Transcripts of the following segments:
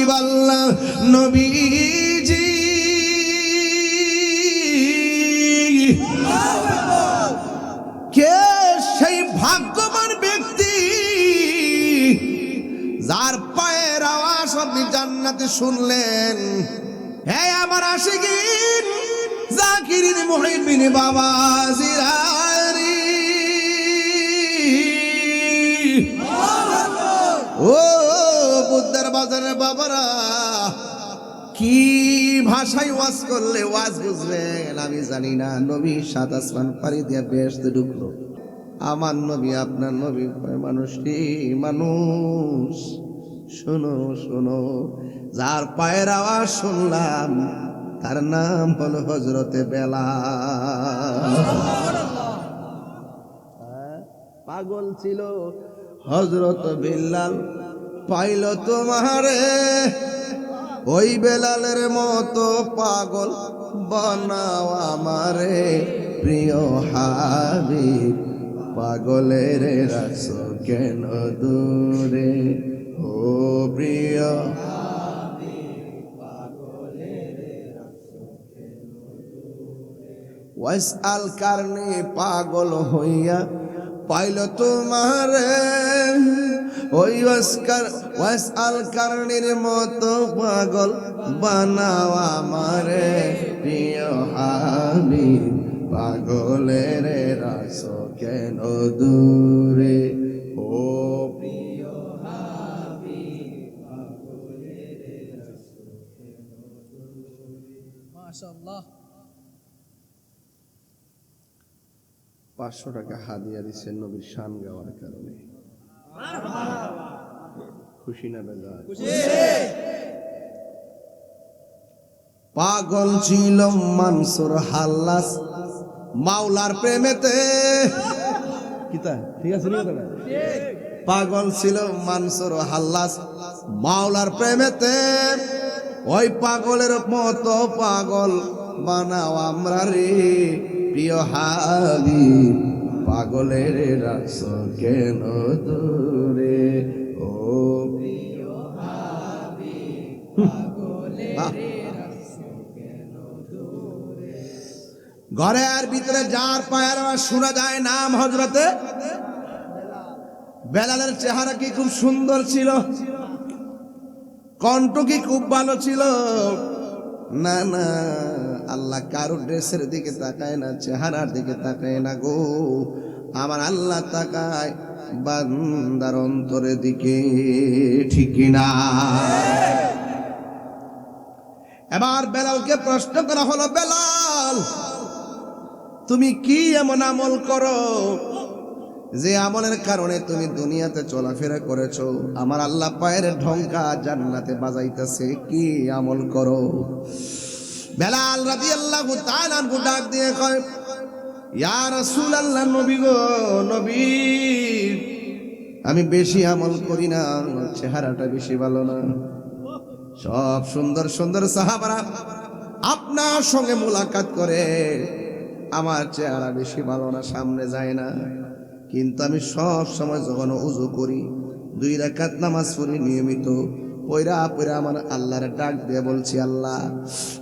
হাবিব নবীজি। কে সেই ভাগ্যবান ব্যক্তি যার পায়ের আওয়াজ আপনি জান্নাতে শুনলেন? হ্যাঁ আমার আশিকিন, জাকিরিন মুহিবিন বাবা জিরারি কি ভাষায় ওয়াজ করলে ওয়াজ বুঝবেন? আমি জানি না। নবী সাত আসমান পাড়ি দিয়ে বেসতে ঢুকলো। আমার নবী, আপনার নবী মানুষটি মানুষ। শোনো শোনো, যার পায়ের আওয়াজ শুনলাম, তার নাম হলো হজরতে বেলা পাগল ছিল হজরত বিল্লাল পাইল তোমারে ওই বেলালের মতো পাগল বানাও আমারে, প্রিয় হাবিব। পাগলের রাখছো কেন দূরে? ও প্রিয় কারণে পাগল হইয়া পাইল তোমারে। ওই ওয়াসকার ওয়াস আল কারণের মতো পাগল বানাও আমারে প্রিয় হাবি। পাগলের রাস কেন দূরে? ও পাঁচশো টাকা হাদিয়া দিচ্ছেন নবীর শান গাওয়ার কারণে। খুশি না বেজা পাগল ছিল মানসুর হাল্লাস মাওলার প্রেমেতে। কিতা? ঠিক আছে পাগল ছিল মানসুর হাল্লাস মাওলার প্রেমেতে। ওই পাগলের মতো পাগল বানাও আমরা রে প্রিয় হাবি পাগলের রাস কেন দূরে? ও হাবি ঘরের ভিতরে যার পায়ের শোনা যায় নাম হজরতে বেলালের চেহারা কি খুব সুন্দর ছিল? কণ্ঠ কি খুব ভালো ছিল? না না। আল্লাহ কারও ড্রেসের দিকে তাকায় না, চেহারার দিকে তাকায় না গো। আমার আল্লাহ তাকায় বান্দার অন্তরের দিকে, ঠিক না এবার বেলালকে প্রশ্ন করা হলো, বেলাল, তুমি কি এমন আমল করো যে আমলের কারণে তুমি দুনিয়াতে চলাফেরা করেছ? আমার আল্লাহ পায়ের ঢঙ্কা জান্নাতে বাজাইতেছে, কি আমল করো? বেলাল রাদি আল্লাহ তালানহু ডাক দিয়ে কয়, ইয়া রাসূল আল্লাহ নবী গো, নবী, আমি বেশি আমল করি না, চেহারাটা বেশি ভালো না। সব সুন্দর সুন্দর সাহাবারা আপনার সঙ্গে মোলাকাত করে, আমার চেহারা বেশি ভালো না, সামনে যায় না। কিন্তু আমি সব সময় যখন উজু করি, দুই রাকাত নামাজ পড়ি নিয়মিত। পয়রা পয়রা আমার আল্লাহর ডাক দিয়ে বলছি, আল্লাহ,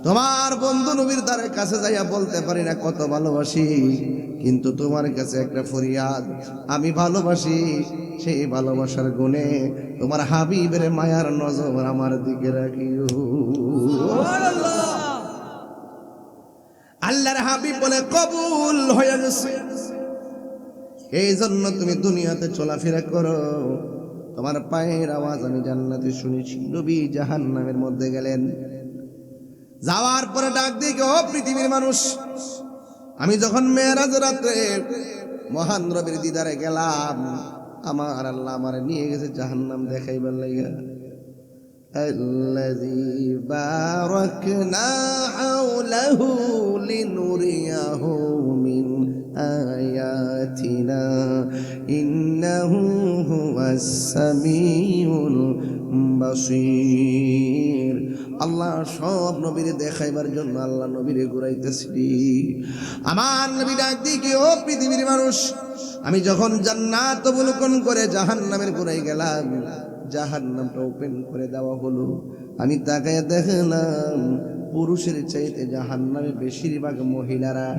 তোমার বন্ধু নবীর দ্বারের কাছে যাইয়া বলতে পারি না কত ভালোবাসি, কিন্তু তোমার কাছে একটা ফরিয়াদ। আমি ভালোবাসি সেই ভালোবাসার গুণে তোমার হাবিবের মায়ার নজর আমার দিকে রাখিও। আল্লাহর হাবিব বলে, কবুল হয়ে গেছে। এই জন্য তুমি দুনিয়াতে চলাফেরা করো। তোমার পায়ের আওয়াজ আমি জান্নাতে শুনেছি নবী জাহান নামের মধ্যে গেলেন যাওয়ার পরে ডাক দিকে ও পৃথিবীর মানুষ আমি যখন মেয়েরাজ রাত্রে মহান রবির দিদারে গেলাম আমার আল্লাহ আমার নিয়ে গেছে জাহান্নাম দেখাইবার লাইগা الذي باركنا حوله لنريه من সামিউল বাসির আল্লাহ সব নবীরে দেখাইবার জন্য আল্লাহ নবীরে ঘুরাইতেছি আমার নবী ডাক দিকে ও পৃথিবীর মানুষ, আমি যখন জান্নাত অবলোকন করে জাহান নামের ঘুরাই গেলাম জাহান নামটা ওপেন করে দেওয়া হলো। আমি তাকায় দেখলাম, পুরুষের চাইতে জাহান নামে বেশিরভাগ মহিলারা।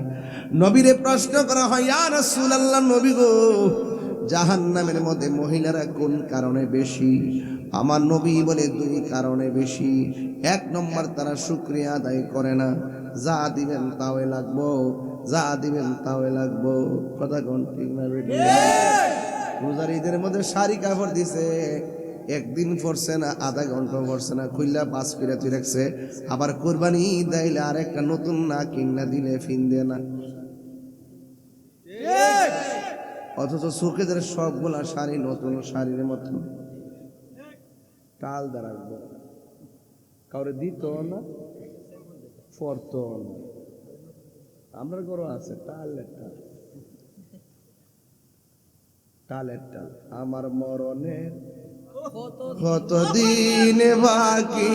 নবীরে প্রশ্ন করা হয় আর রসুল আল্লাহ নবী গো জাহান্নামের মধ্যে মহিলারা কোন কারণে বেশি? আমার নবী বলে দুই কারণে বেশি। এক নম্বর, তারা শুক্রিয়া আদায় করে না। যা দিবেন তাওয়ে লাগবো, যা দিবেন তাওয়ে লাগবো। কথা কোন ঠিক না মধ্যে শাড়ি কাপড় দিছে। একদিন পরছে না, আধা ঘণ্টা পরছে না খুললা পাঁচ ফিরে তুই রাখছে। আবার কোরবানি দেয়লে আর একটা নতুন না কিংনা দিলে ফিন দে না। অথচ সুখেদের সবগুলা শাড়ি নতুন শাড়ির মতন। টাল দাঁড়াবো কাউরে দিত না, পরত না। আমরা গরু আছে টালের টাল টালের টাল আমার মরণের কতদিন বাকি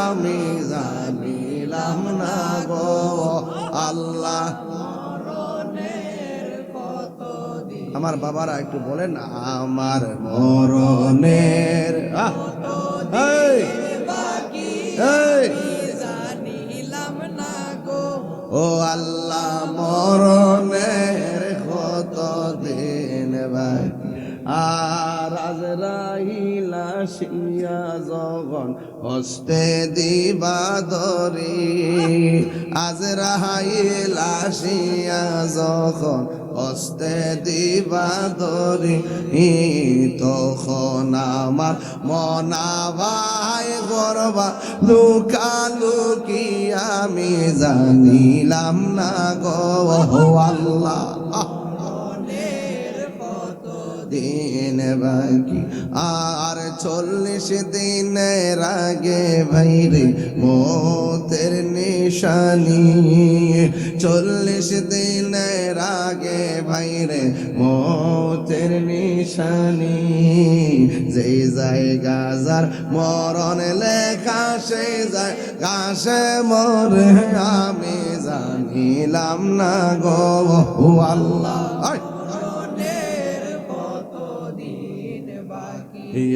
আমি জানিলাম না গো। আল্লাহ আমার বাবারা একটু বলেন, আমার মরণের! ও আল্লাহ, মরণের কত দিন বাকি আর আজরাইলা শিয়া জগন হস্তে দিবা দরি আজরাইলা শিয়া যখন হস্তে দিবা দরি তখন আমার মনাবাই গরবা। গরবা লুকালুকি আমি জানিলাম না গো আল্লাহ। দিন বাকি। আর চল্লিশ দিনের আগে ভাইরে মতের নিশানি। চল্লিশ দিনের আগে ভাইরে মতের নিশানি। যেই জায়গা যার মরণ লেখা, সে যায় গাছে মরে। আমি জানিলাম না গো আল্লাহ।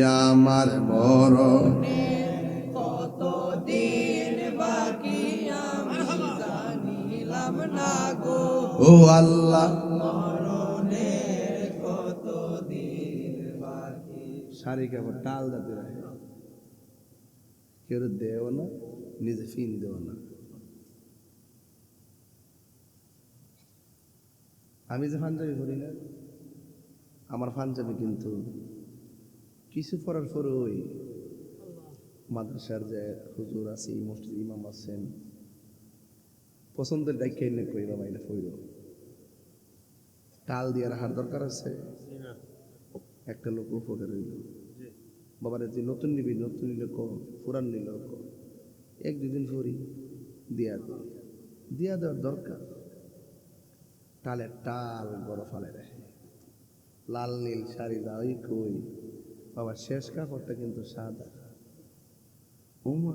আমার মরণ। ও আল্লাহ। শাড়ি কাপড় টাল দাতে রাখে। কেউ দেও না নিজে ফিন দেও না। আমি যে পাঞ্জাবি করি না আমার পাঞ্জাবি কিন্তু কিছু পড়ার পরে ওই মাদ্রাসার যে হুজুর আছে মসজিদ ইমাম আছেন, পছন্দের ডাইকে এনে কই বাবা এটা কইল টাল দিয়ে রাখার দরকার আছে। একটা লোক উপকার হইল। বাবার, যে নতুন নিবি, নতুন নিলে ক পুরান নিল ক এক দুদিন পরই দিয়া দে। দিয়া দেওয়ার দরকার। টালের টাল বড় ফালে রাখে। লাল, নীল শাড়ি দাওই কই। বাবা শেষ কাপড়টা কিন্তু সাদা। উমা,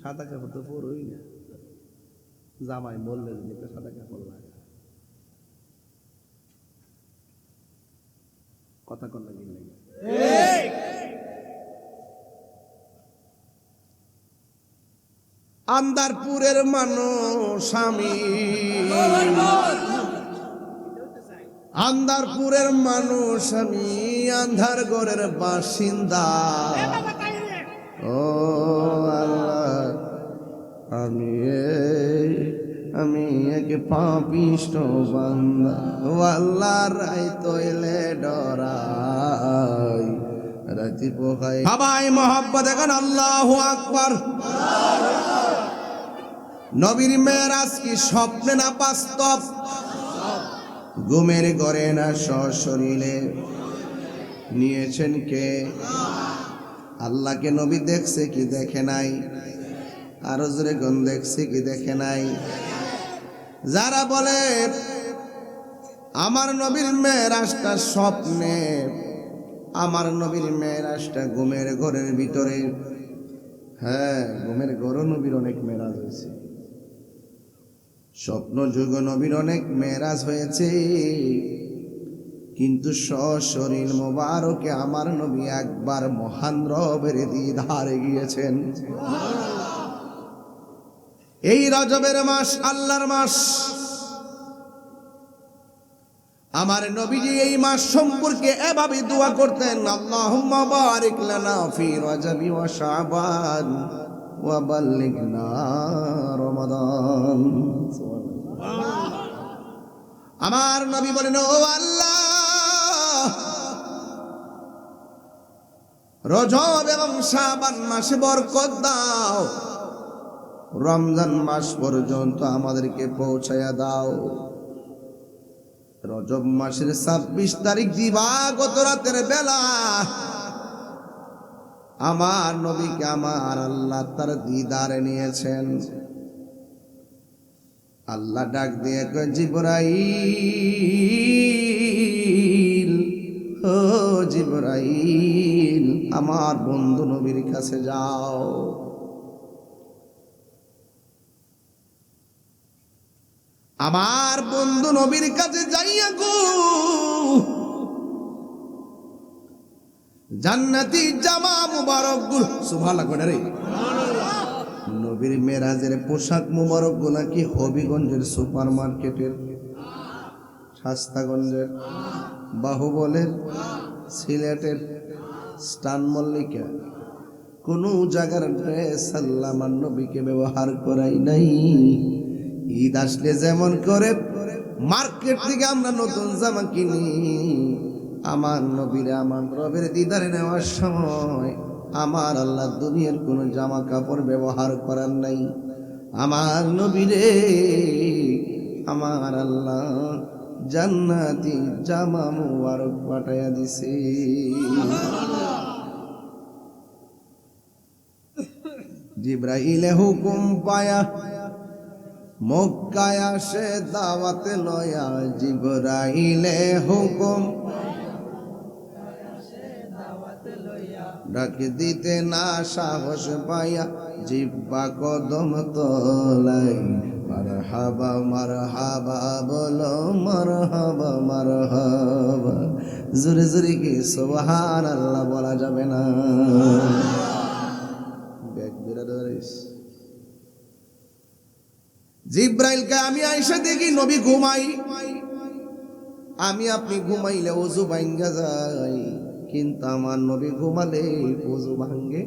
সাদা কাপড় তো পরই না। জামাই বললে যদি তো সাদা কাপড় লাগে কথা কর লাগি লাগে? আন্দারপুরের মানুষ আমি। আন্দারপুরের মানুষ আমি আন্ধারগড়ের বাসিন্দা। ও আল্লাহ আমি আমি এক পাপিষ্ট বান্দা। ও আল্লাহ রাই তৈলে ডরাই রাতি পোখাই সবাই মোহাম্মদ এখন আল্লাহ আকবার। নবীর মেয়েরাজ কি স্বপ্নে না বাস্তব? ঘুমের ঘরে না সশরীরে। নিয়েছেন কে? আল্লাহকে নবী দেখছে কি দেখে নাই? আরও জোরে গন দেখছে কি দেখে নাই? যারা বলে, আমার নবীর মেয়েরাজটা স্বপ্নে, আমার নবীর মেয়েরাজটা ঘুমের ঘরের ভিতরে। হ্যাঁ ঘুমের ঘরও নবীর অনেক মেরাজ হয়েছে। স্বপ্ন যুগ নবীর অনেক মেরাজ হয়েছে। কিন্তু সশরীর মোবারকে আমার নবী একবার মহান রবের দিদারে গিয়েছেন। এই রজবের মাস, আল্লাহর মাস। আমার নবীজি এই মাস সম্পর্কে এভাবে দোয়া করতেন, আল্লাহুম্মা বারিক লানা ফি রজবি ওয়া শাবান। রমাদান। আমার নবী বলেন, ও আল্লাহ, রজব এবং শাবান মাসে বরকত দাও। রমজান মাস পর্যন্ত আমাদেরকে পৌঁছায়া দাও। রজব মাসের ছাব্বিশ তারিখ দিবাগত রাতের বেলা আমার নবীকে আমার আল্লাহ তার দিদারে নিয়েছেন। আল্লাহ ডাক দিয়ে কয়, জিবরাইল, ও জিবরাইল, আমার বন্ধু নবীর কাছে যাও। আমার বন্ধু নবীর কাছে যাইয়া গো জান্নাতি জামা মুবারক গুল। সুবহানাল্লাহ রে। নবীর মেরাজের পোশাক মুবারকগুলা কি হবিগঞ্জের সুপার মার্কেটের শাস্তাগঞ্জের, বাহুবলের, সিলেটের, স্টান মল্লিকা কোন জায়গার ড্রেস আল্লাহ নবীকে ব্যবহার করাই নাই। ঈদ আসলে যেমন করে, মার্কেট থেকে আমরা নতুন জামা কিনি। আমার নবীর, আমার রবের দিদারে নেওয়ার সময় আমার আল্লাহ দুনিয়ার কোনো জামা কাপড় ব্যবহার করার নাই। আমার নবীরে, আমার আল্লাহ জান্নাতি জামা মুবারক পাঠাইয়া দিছে। জিব্রাইলে হুকুম পায়া, মক্কায় আসে দাওয়াতে লয়া। জিবরাইলে হুকুম ডাক দিতে না সাহস পাইয়া জিব্বা কদম তোলাই। মার হাবা মার হাবা বলো মার হাবা জোরে জোরে কি সোহান আল্লাহ বলা যাবে না? জিব্রাইলকে আমি আইসা দেখি নবী ঘুমাই। আমি আপনি ঘুমাইলে অজু ভাঙ্গা যাই কিন্তু আমার নবী ঘুমালে অজু ভাঙ্গে।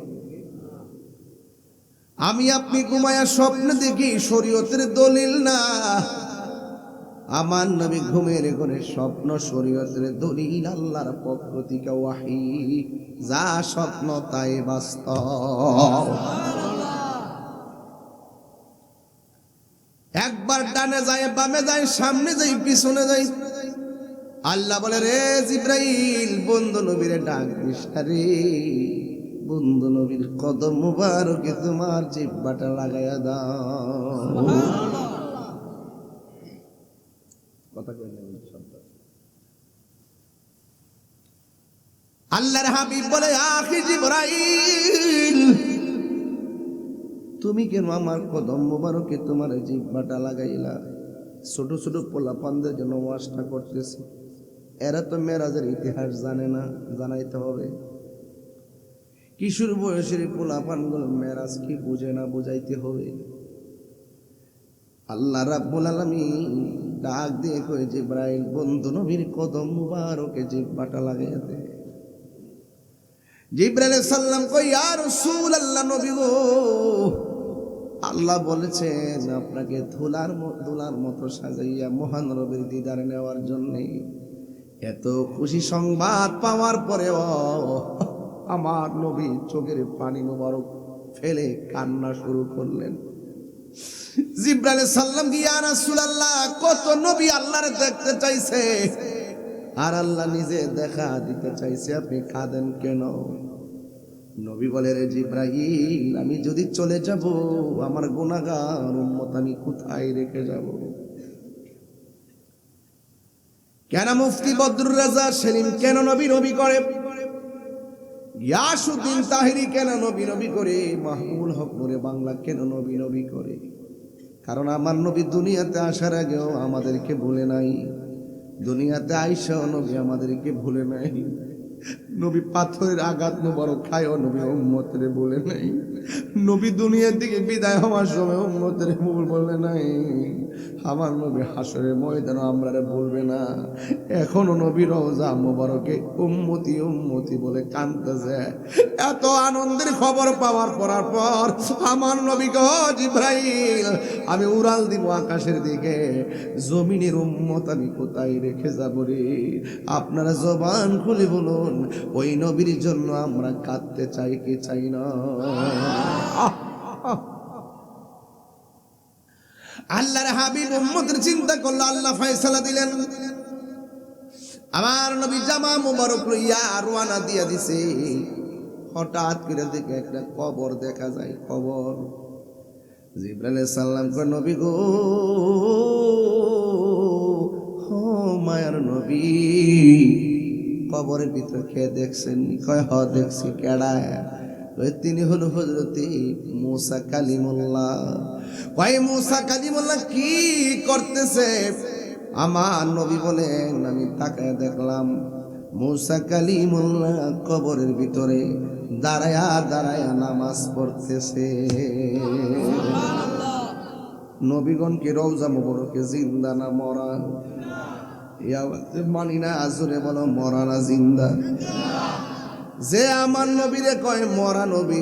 আমি আপনি ঘুমায়া স্বপ্ন দেখি, শরীয়তের দলিল না। আমার নবী ঘুমের ঘরে স্বপ্ন, শরীয়তের দলিল, আল্লাহর পক্ষ থেকে ওয়াহি। যা স্বপ্ন, তাই বাস্তব। একবার ডানে যায়, বামে যায়, সামনে যাই পিছনে যাই আল্লাহ বলে, রে জিব্রাইল, বন্ধু নবীর ডাক দিস রে। বন্ধু নবীর কদম মুবারকে তোমার জিব্বাটা লাগাইয়া দাও। কথা। আল্লাহর হাবিব বলে, আখি জিব্রাইল, তুমি কেন আমার কদম মোবারকে তোমার জিব্বাটা লাগাইলা? ছোট ছোট পোলাপানদের জন্য ওয়াশটা করতেছি। এরা তো মেরাজের ইতিহাস জানে না, জানাইতে হবে। কিশোর বয়সের পোলাপানগুলো মেরাজ কি বুঝে না বুঝাইতে হবে? আল্লাহ রাব্বুল আলামিন ডাক দিয়ে কয়ে, জিব্রাইল, বন্ধু নবীর কদম মুবারকে জিব্বাটা লাগাইয়া দে। জিব্রাইল সাল্লাম কই ইয়া রাসূলুল্লাহ নবী গো। আল্লাহ বলেছেন, আপনাকে ধুলার ধুলার মতো সাজাইয়া মহান রবির দিদার নেওয়ার জন্য এত খুশি সংবাদ পাওয়ার পরেও আমার নবী চোখের পানি মোবারক ফেলে কান্না শুরু করলেন। সাল্লাম কত নবী দেখতে চাইছে আর আল্লাহ নিজে দেখা দিতে চাইছে, আপনি কেন? নবী বলে, রে আমি যদি চলে যাব, আমার গুনাহগার উম্মত আমি কোথায় রেখে যাব? কেন মুফতি বদরুর রাজা সেলিম কেন নবী নবী করে? ইয়াসুদ্দিন তাহিরি কেন নবী নবী করে? মাহমুল হক নুরে বাংলা কেন নবী নবী করে? কারণ আমার নবী দুনিয়াতে আসার আগেও আমাদেরকে বলে নাই। দুনিয়াতে আইসা নবী আমাদেরকে ভুলে নাই। নবী পাথরের আঘাত মোবারক খায় নবী উম্মতের বলে নাই। নবী দুনিয়ার দিকে বিদায় হওয়ার সময় উম্মতের ভুল বলে নাই। আমার নবী হাসরের ময়দান আমরা বলবে না। এখনও নবী রওজা মোবারকে উম্মতি উম্মতি বলে কাঁদতেছে। এত আনন্দের খবর পাওয়ার পরার পর আমার নবী গজ ইব্রাহিম আমি উড়াল দিব আকাশের দিকে। জমিনের উম্মত আমি কোথায় রেখে যাব রে? আপনারা জবান খুলে বলুন, ওই নবীর জন্য আমরা কাঁদতে চাই কি চাই না। আল্লাহর হাবিব উম্মতের চিন্তা করল, আল্লাহ ফয়সালা দিলেন। আমার নবী জামা মুবারক লইয়া রওনা দিয়া দিছে। হঠাৎ করে দেখে একটা কবর দেখা যায়, কবর। জিব্রাইল সাল্লাম কয়, নবী গো, হো মায়ার নবী, কবরের ভিতরে খেয়ে দেখছেন কয়, হ, দেখছি। কেডায় তিনি হলো হজরতি মুসা কালিমুল্লাহ। ভাই মুসা কালিমুল্লাহ কি করতেছে? আমার নবী বলেন আমি তাকায় দেখলাম মুসা কালিমুল্লাহ কবরের ভিতরে দাঁড়ায়া দাঁড়ায়া নামাজ পড়তেছে। নবীগণকে রওজা মোবারকে জিন্দা না মরা? মানি না আজরে বলো মরা না জিন্দা? যে আমার নবীরে কয়, মরা নবী,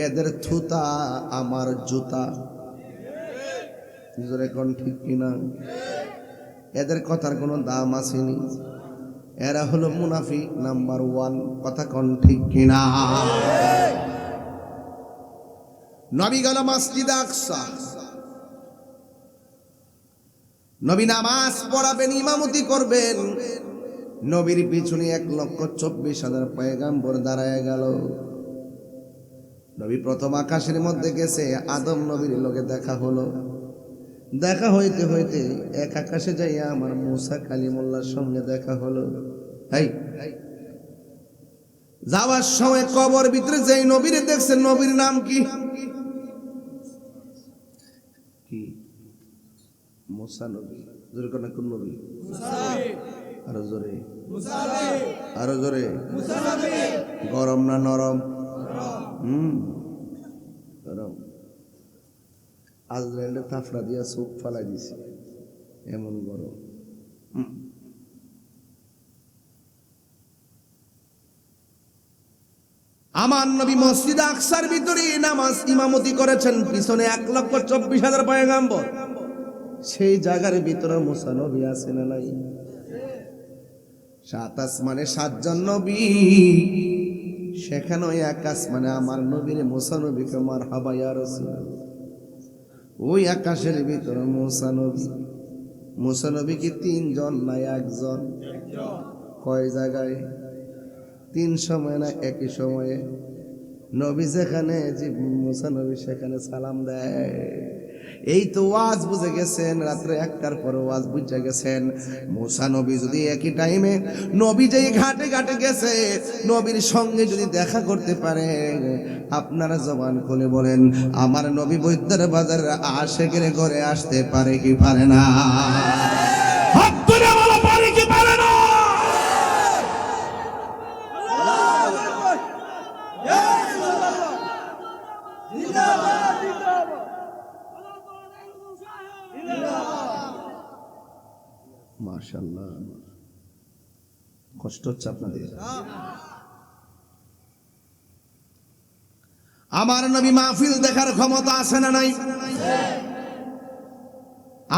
এদের থুতা আমার জুতা। ঠিক কিনা? এদের কথার কোনো দাম আসেনি। এরা হলো মুনাফি নাম্বার ওয়ান। কথা কোন ঠিক কিনা? নবী গেল মসজিদ নবী নামাজ পড়াবেন, ইমামতি করবেন। নবীর পিছনে এক লক্ষ চব্বিশ হাজার পয়গাম্বর দাঁড়ায় গেল। নবী প্রথম আকাশের মধ্যে গেছে, আদম নবীর লোকে দেখা হলো। দেখা হইতে হইতে এক আকাশে যাইয়া আমার মুসা কালিমুল্লার সঙ্গে দেখা হলো। যাওয়ার সময় কবর ভিতরে যেই নবীর দেখছেন নবীর নাম কি? মুসা নবী। কোন নবী। আরও জোরে। আরও জোরে। গরম না নরম? হুম। গরম। আজরাইলের থাফড়া দিয়া চোখ ফালাই দিছে। এমন গরম। আমার নবী মসজিদ আকসার ভিতরে নামাজ ইমামতি করেছেন পিছনে এক লক্ষ চব্বিশ হাজার পয়গাম্বর। সেই জায়গার ভিতরে মুসা নবী আছে না নাই? সাত আসমানে সাতজন নবী। সেখানে এক আসমানে আমার নবীর মুসা নবীকে মার হাবাইয়া রসুল ওই আকাশের ভিতরে মুসা নবী। মুসা নবী কি তিনজন না একজন? কয় জায়গায়? তিন সময় না একই সময়ে? নবী যেখানে মুসা নবী সেখানে সালাম দেয়। এই তো ওয়াজ বুঝে গেছেন, রাত্রে একটার পর ওয়াজ বুঝে গেছেন। মুসা নবী যদি একই টাইমে নবী যেই ঘাটে ঘাটে গেছে, নবীর সঙ্গে যদি দেখা করতে পারে, আপনারা জবান খুলে বলেন, আমার নবী বৈদ্যের বাজার আশেকের ঘরে আসতে পারে কি পারে না হাত তুলে বলো পারে কি পারে না মাশাল্লাহ কষ্ট হচ্ছে আপনাদের। আমার নবী মাহফিল দেখার ক্ষমতা আছে না নাই?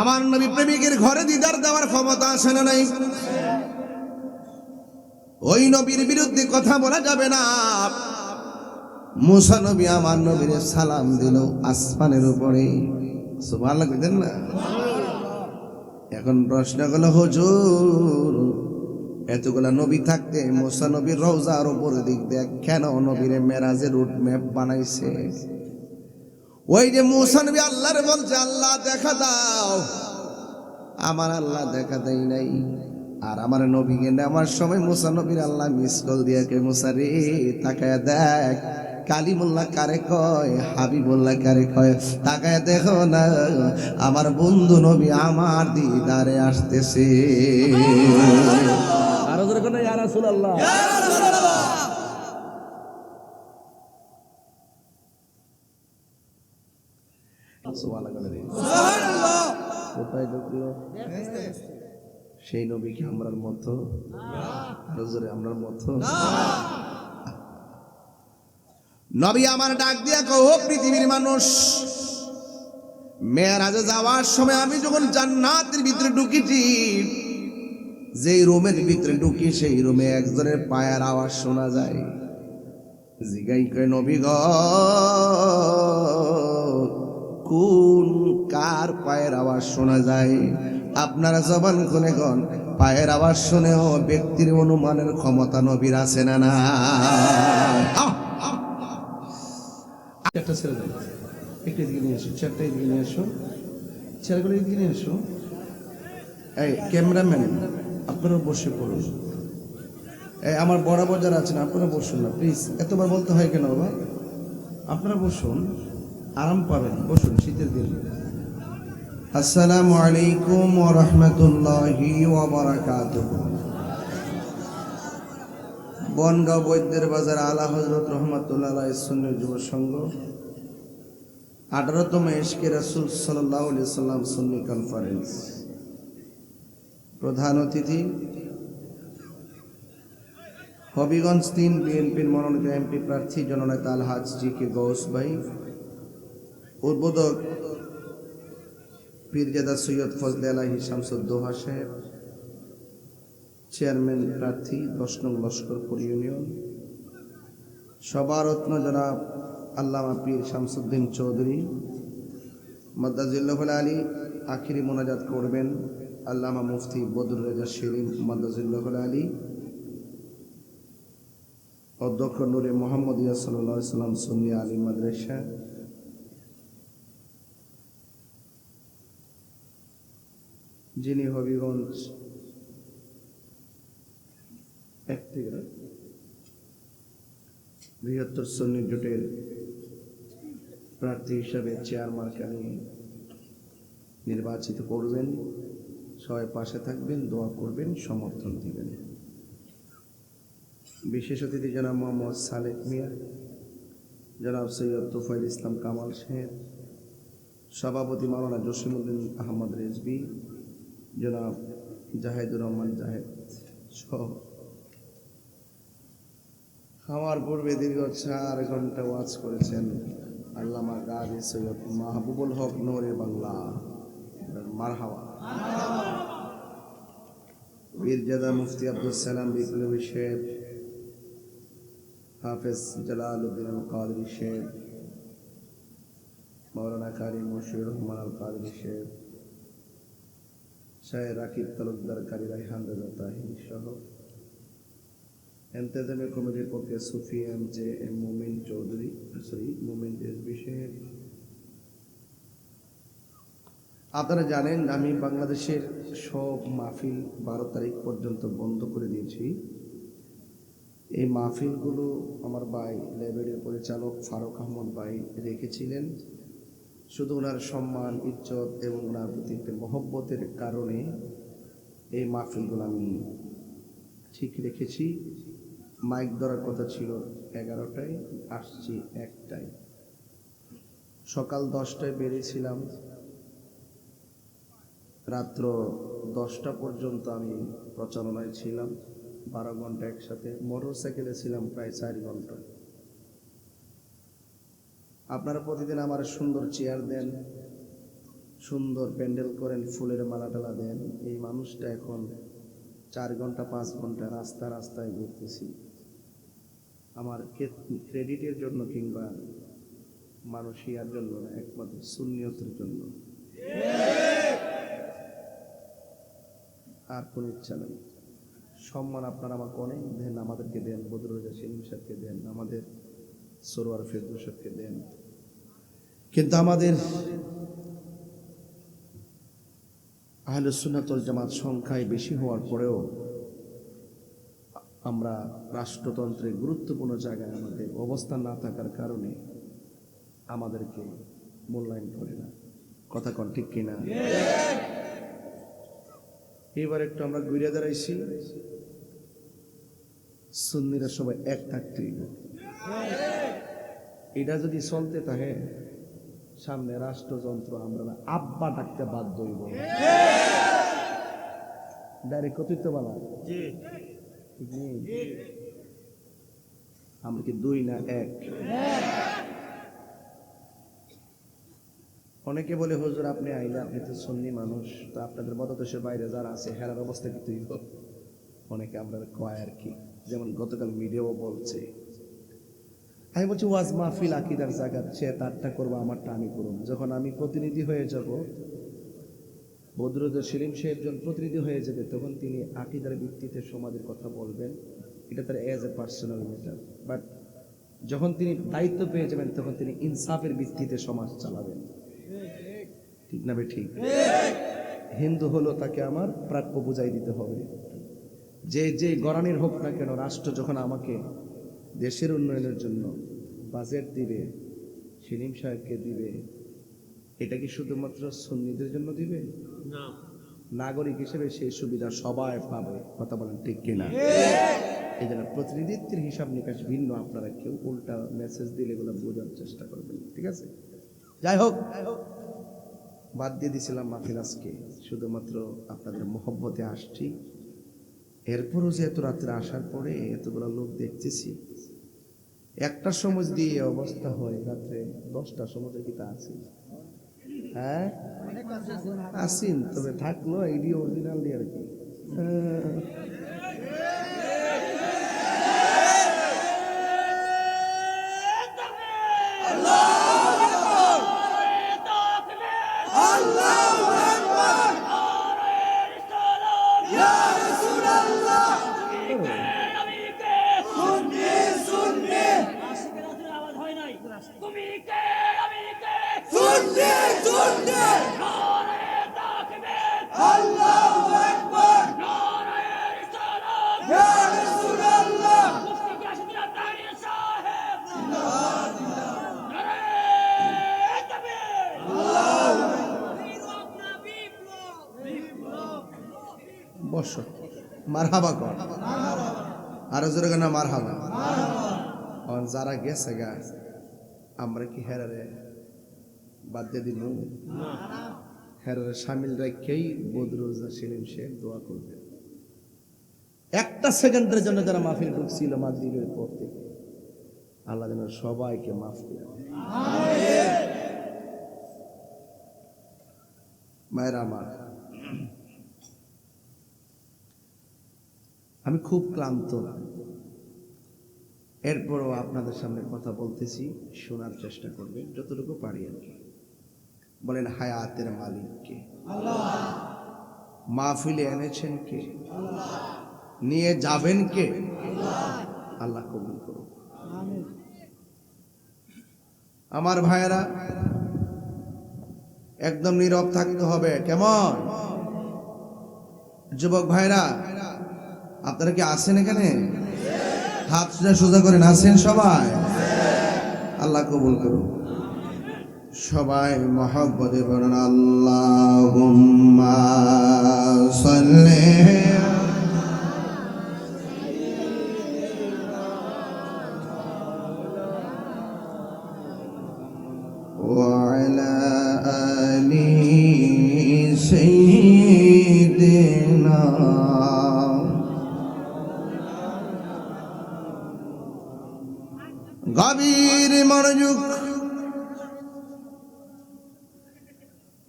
আমার নবী প্রেমিকের ঘরে দিদার দেওয়ার ক্ষমতা আছে না নাই? ওই নবীর বিরুদ্ধে কথা বলা যাবে না। মুসা নবী আমার নবীর সালাম দিল আসমানের উপরে। সুবহানাল্লাহ কইতেন না? এখন প্রশ্ন হলো হুজুর এতগুলা নবী থাকতে মোসা নবীর রওজার উপর দিক দেখ কেন নবীরে মেরাজের রুট ম্যাপ বানাইছে? ওই যে মুসা নবী আল্লাহর বলছে আল্লাহ দেখা দাও। আমার আল্লাহ দেখা দেয় নাই। আর আমার নবীকে নেওয়ার সময় মুসা নবীর আল্লাহ মিস কল দিয়ে কে মুসা রে তাকায় দেখ। কালিমুল্লাহ কারে কয় হাবিবুল্লাহ কারে কয় তাকায় দেখো না আমার বন্ধু নবী আমার দিদারে আসতেছে। আরও জোরে ইয়া রাসূলুল্লাহ। কোথায় ঢুকলো? সেই নবী কি আমরার মতো? আমরার মতো? নবী আমার ডাক দিয়া কহ পৃথিবীর মানুষ, মেয়েরাজে যাওয়ার সময় আমি যখন জান্নাতের ভিতরে ঢুকিছি, যেই রুমের ভিতরে ঢুকি, সেই রুমে একজনের পায়ের আওয়াজ শোনা যায়। জিগাই কয়, নবী কোন কার পায়ের আওয়াজ শোনা যায়? আপনারা জবান খুলে গন পায়ের আওয়াজ শুনেও ব্যক্তির অনুমানের ক্ষমতা নবীর আছে না না? চারটা ছেড়ে দাও একটু এদিকে নিয়ে এসো চারটা এদিকে নিয়ে এসো ছেলেগুলো এদিকে নিয়ে এসো এই ক্যামেরাম্যান, আপনারাও বসে পড়ুন এই আমার বরাবর যারা আছেন, আপনারা বসুন না প্লিজ এতবার বলতে হয় কেন বাবা? আপনারা বসুন, আরাম পাবেন। বসুন, শীতের দিন। আসসালামু আলাইকুম ওয়া রাহমাতুল্লাহি ওয়া বনগাঁও বৈদ্যের বাজার আলা হজরত রহমতুল্লাহ সুন্নি যুব সংঘ, আঠারোতম এশকে রাসুল সাল্লাহ সাল্লাম সুন্নি কনফারেন্স প্রধান অতিথি, হবিগঞ্জ তিন বিএনপির মনোনীত এমপি প্রার্থী জননেতা আলহাজ জি কে গৌস ভাই, উদ্বোধক পীরজাদা সৈয়দ ফজলে আলাহি শামসুদ্দোহা সাহেব চেয়ারম্যান প্রার্থী, দশ নং লস্করপুর ইউনিয়ন। সবারত্ন জনাব আল্লামা পীর শামসুদ্দিন চৌধুরী। মদ্দাজুল্লাহুল আলী আখিরি মোনাজাত করবেন আল্লামা মুফতি বদুর রেজা শিরিন মদ্দাজুল্লাহুল আলী। অধ্যক্ষ নুরে মোহাম্মদ ইয়া সাল্লাহ সাল্লাম, সুন্নি আলী মাদ্রাসা। যিনি হবিগঞ্জ এক থেকে বৃহত্তর সন্নি জোটের প্রার্থী হিসাবে চেয়ারম্যানকে নিয়ে নির্বাচিত করবেন, সবাই পাশে থাকবেন, দোয়া করবেন, সমর্থন দিবেন। বিশেষ অতিথি জনাব মোহাম্মদ সালেক মিয়া, জনাব সৈয়দ তুফাইল ইসলাম কামাল সাহেব, সভাপতি মাওলানা জসিমুদ্দিন আহমদ রেজবি জনাব জাহেদুর রহমান জাহেদ সহ আমার পূর্বে দীর্ঘ চার ঘণ্টা ওয়াজ করেছেন আল্লামা গাজী সৈয়দ মাহবুবুল হক নোরে বাংলা। মারহাওয়া বীরজাদা মুফতি আব্দুল সালাম বিপ্লবী শেখ, হাফেজ জালাল উদ্দিন কাদরি শেখ মৌলানা কারি মুশির রহমান আল কাদরি শেখ শাহ রাকিব তালুকদার কারি রাইহান রেজা তাহির সহ এন্তেজামের কমিটির পক্ষে Sufi M J M Momin Chowdhury, sorry, Momin S বিশেষ আপনারা জানেন, আমি বাংলাদেশের সব মাহফিল বারো তারিখ পর্যন্ত বন্ধ করে দিয়েছি। এই মাহফিলগুলো আমার ভাই লাইব্রেরির পরিচালক ফারুক আহমদ ভাই রেখেছিলেন। শুধু ওনার সম্মান, ইজ্জত এবং ওনার প্রতি একটা মহব্বতের কারণে এই মাহফিলগুলো আমি ঠিক রেখেছি। মাইক ধরার কথা ছিল এগারোটায়, আসছি একটায়। সকাল দশটায় বেরিয়েছিলাম। রাত্র দশটা পর্যন্ত আমি প্রচারণায় ছিলাম, বারো ঘণ্টা একসাথে। মোটর সাইকেলে ছিলাম প্রায় চার ঘণ্টা। আপনারা প্রতিদিন আমার সুন্দর চেয়ার দেন, সুন্দর প্যান্ডেল করেন, ফুলের মালা টালা দেন। এই মানুষটা এখন চার ঘণ্টা, পাঁচ ঘণ্টা রাস্তা রাস্তায় ঘুরতেছি। আমার ক্রেডিটের জন্য কিংবা মানুষ ইয়ার জন্য একমাত্র শূন্যতের জন্য। আর কোনো ইচ্ছা নেই। সম্মান আপনারা আমাকে অনেক দেন, আমাদেরকে দেন, বদরুল সেলিম সাহেবকে দেন, আমাদের সরোয়ার ফেরদৌস সাহেবকে দেন। কিন্তু আমাদের আহলে সুন্নাতুল জামাত সংখ্যায় বেশি হওয়ার পরেও আমরা রাষ্ট্রতন্ত্রে গুরুত্বপূর্ণ জায়গায় আমাদের অবস্থান না থাকার কারণে আমাদেরকে মূল্যায়ন করে না। কথা কন ঠিক কিনা? এবার একটু আমরা ঘুরে দাঁড়াইছি। সুন্নিরা সবাই এক থাকতেই এটা যদি চলতে থাকে, সামনে রাষ্ট্রযন্ত্র আমরা আব্বা ডাকতে বাধ্য হইব। ডাইরেক্ট কতিত্ব বলা আমরা কি দুই না এক অনেকে বলে, হুজুর, আপনি আইলে আপনি তো সন্নি মানুষ, তো আপনাদের মতদেশের বাইরে যারা আছে, হেরার অবস্থা কি তুই অনেকে আমরা কয় আর কি। যেমন গতকাল মিডিয়াও বলছে, আমি বলছি, ওয়াজ মাহফিল, আকিদার জায়গা সে তারটা করব, আমারটা আমি করুন যখন আমি প্রতিনিধি হয়ে যাব বদরুদ্দ সেলিম সাহেব যখন প্রতিনিধি হয়ে যাবে তখন তিনি আকিদার ভিত্তিতে সমাজের কথা বলবেন। এটা তার as a personal matter but যখন তিনি দায়িত্ব পেয়ে যাবেন, তখন তিনি ইনসাফের ভিত্তিতে সমাজ চালাবেন। ঠিক না ঠিক? হিন্দু হলো তাকে আমার প্রাপ্য বুঝাই দিতে হবে। যে যে গরানির হোক না কেন, রাষ্ট্র যখন আমাকে দেশের উন্নয়নের জন্য বাজেট দিবে, সেলিম সাহেবকে দিবে এটা কি শুধুমাত্র সুন্নিদের জন্য দিবে? নাগরিক হিসেবে সেই সুবিধা সবাই পাবে। কথা বলেন ঠিক কিনা? এই জন্য প্রতিনিধিত্বের হিসাব নিকাশ ভিন্ন। আপনারা কেউ উল্টা মেসেজ দিলে এগুলো বোঝার চেষ্টা করবেন ঠিক আছে? যাই হোক বাদ দিয়ে দিছিলাম মাহফিল আজকে। শুধুমাত্র আপনাদের মহব্বতে আসছি। এরপরও যে এত রাত্রে আসার পরে এতগুলো লোক দেখতেছি একটা সময় দিয়ে অবস্থা হয় রাত্রে দশটা সময় কি তা আছে। হ্যাঁ? আসিন তবে থাকল এডি অরিজিনাল দিয়ে আর কি হ্যাঁ। তুমি কে আমি কে শুনতে শুনতে নারে তাকবীর আল্লাহু আকবার নারে রিসালাত ইয়া রাসূলুল্লাহ মুফতি কাশিদ আতারি সাহেব নারে তাকবীর বস মারহাবা কর। আরও জোরে কেন মারহাবা। যারা গেছে গা আমরা কি হেরারে বাদ দিয়ে দিল হেরারে সামিল রেখেই বদরুজা সেলিম শেখ দোয়া করবে। একটা সেকেন্ডের জন্য যারা মাহফিল ঢুকছিল মাগরিবের পর থেকে আল্লাহ যেন সবাইকে মাফ করে। মায়ের আমার আমি খুব ক্লান্ত। এরপরও আপনাদের সামনে কথা বলতেছি, শোনার চেষ্টা করবেন, যতটুকু পারি আর কি। বলেন, হায়াতের মালিক কে মাহফিলে এনেছেন কে? নিয়ে যাবেন কে? আল্লাহ কবুল করুন আমার ভাইয়েরা, একদম নীরব থাকতে হবে, কেমন? যুবক ভাইরা আপনারা কি আছেন এখানে? হাত সোজা সোজা করেন, আছেন সবাই? আল্লাহ কবুল করুন। সবাই মহব্বতে বলেন আল্লাহ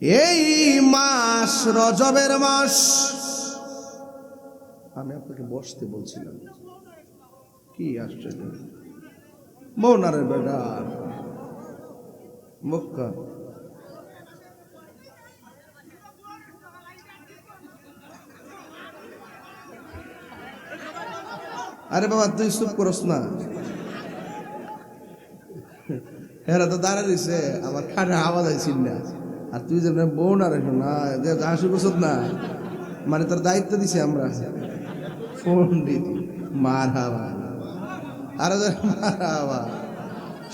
এই মাস, রজবের মাস। আমি আপনাকে বসতে বলছিলাম। কি আশ্চর্য। মৌনারে বেটা। মক্কা। আরে বাবা, তুই চুপ করস না। হেরা তো দাঁড়া দিছে আমার খাটে আওয়াজ আইছিল না। আর তুই যে বউ না রেখো না হাসি বসত না মানে তোর দায়িত্ব দিছে আমরা। ফোন দিদি মার হাওয়া আর মার হাওয়া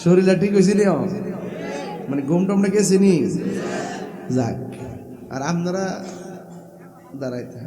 শরীরটা ঠিক হয়েছে নি মানে ঘুম টমটা গেছে নি? যাক। আর আপনারা দাঁড়াইতে